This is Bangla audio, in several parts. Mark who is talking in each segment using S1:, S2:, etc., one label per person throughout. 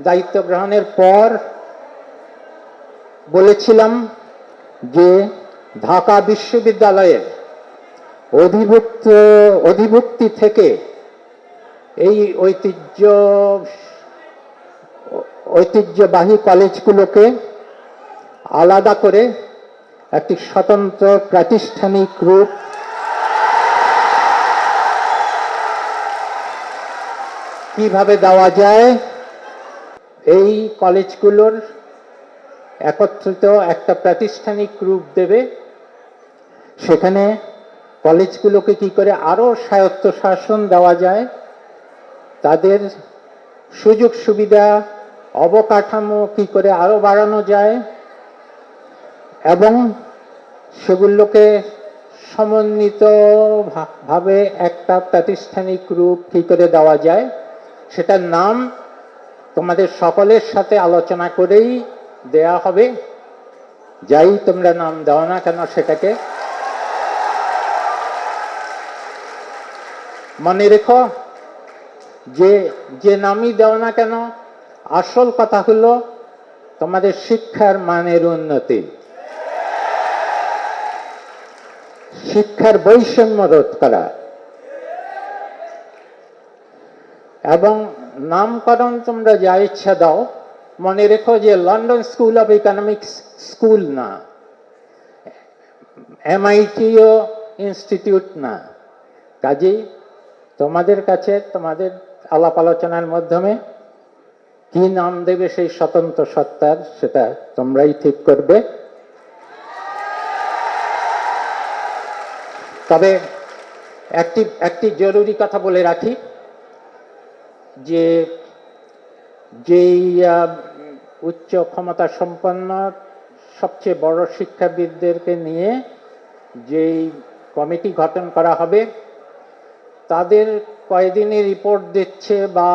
S1: দায়িত্ব গ্রহণের পর বলেছিলাম যে ঢাকা বিশ্ববিদ্যালয়ের অধিভুক্ত, অধিভুক্তি থেকে এই ঐতিহ্য, ঐতিহ্যবাহী কলেজগুলোকে আলাদা করে একটি স্বতন্ত্র প্রাতিষ্ঠানিক রূপ কীভাবে দেওয়া যায়? এই কলেজগুলোর একত্রিত একটা প্রাতিষ্ঠানিক রূপ দেবে। সেখানে কলেজগুলোকে কি করে আরও স্বায়ত্ত শাসন দেওয়া যায়, তাদের সুযোগ সুবিধা, অবকাঠামো কি করে আরও বাড়ানো যায় এবং সেগুলোকে সমন্বিত ভা- ভাবে একটা প্রাতিষ্ঠানিক রূপ কি করে দেওয়া যায়, সেটার নাম তোমাদের সকলের সাথে আলোচনা করেই দেয়া হবে। যাই তোমরা নাম দাও না কেন সেটাকে। মনে রেখো যে যে নামই দাও না কেন, আসল কথা হলো তোমাদের শিক্ষার মানের উন্নতি। শিক্ষার বৈষম্য রোধ করা। এবং নামকরণ তোমরা যা ইচ্ছা দাও। মনে রেখো যে London School of Economics school না। এমআইটিও ইনস্টিটিউট না। কাজেই তোমাদের কাছে তোমাদের আলাপ আলোচনার মাধ্যমে কি নাম দেবে সেই স্বতন্ত্র সত্তার সেটা তোমরাই ঠিক করবে। তবে একটি একটি জরুরি কথা বলে রাখি। যে যেই উচ্চ ক্ষমতা সম্পন্ন সবচেয়ে বড় শিক্ষাবিদদেরকে নিয়ে যেই কমিটি গঠন করা হবে, তাদের কয়দিনে রিপোর্ট দিচ্ছে বা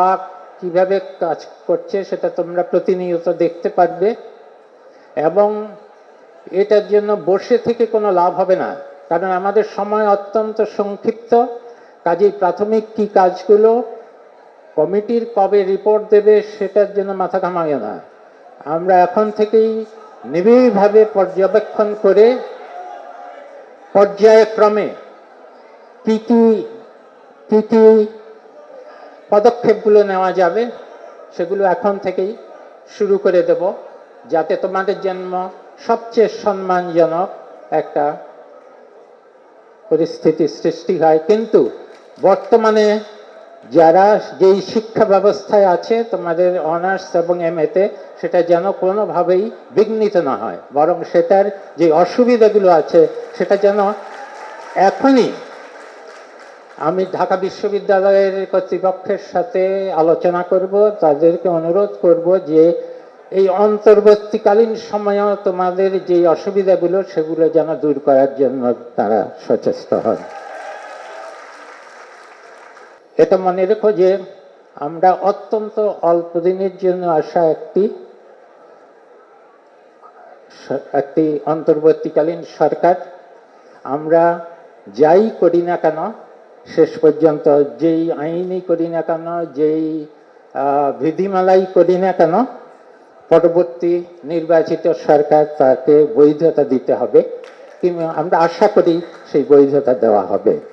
S1: কীভাবে কাজ করছে সেটা তোমরা প্রতিনিয়ত দেখতে পারবে এবং এটার জন্য বসে থেকে কোনো লাভ হবে না। কারণ আমাদের সময় অত্যন্ত সংক্ষিপ্ত, কাজেই প্রাথমিক কি কাজগুলো কমিটির কবে রিপোর্ট দেবে সেটার জন্য মাথা ঘামাবে না। আমরা এখন থেকেই নিবিড়ভাবে পর্যবেক্ষণ করে পর্যায়ক্রমে কী কী কী কি পদক্ষেপগুলো নেওয়া যাবে সেগুলো এখন থেকেই শুরু করে দেব যাতে তোমাদের জন্য সবচেয়ে সম্মানজনক একটা পরিস্থিতি সৃষ্টি হয়। কিন্তু বর্তমানে যারা যেই শিক্ষা ব্যবস্থায় আছে, তোমাদের অনার্স এবং এম এতে সেটা যেন কোনোভাবেই বিঘ্নিত না হয়। বরং সেটার যে অসুবিধাগুলো আছে, সেটা যেন এখনই আমি ঢাকা বিশ্ববিদ্যালয়ের কর্তৃপক্ষের সাথে আলোচনা করব, তাদেরকে অনুরোধ করব যে এই অন্তর্বর্তীকালীন সময়েও তোমাদের যে অসুবিধাগুলো, সেগুলো যেন দূর করার জন্য তারা সচেষ্ট হন। এটা মনে রেখো যে আমরা অত্যন্ত অল্প দিনের জন্য আসা একটি একটি অন্তর্বর্তীকালীন সরকার। আমরা যাই করি না কেন, শেষ পর্যন্ত যেই আইনই করি না কেন, যেই বিধিমালাই করি না কেন, পরবর্তী নির্বাচিত সরকার তাকে বৈধতা দিতে হবে। কিংবা আমরা আশা করি সেই বৈধতা দেওয়া হবে।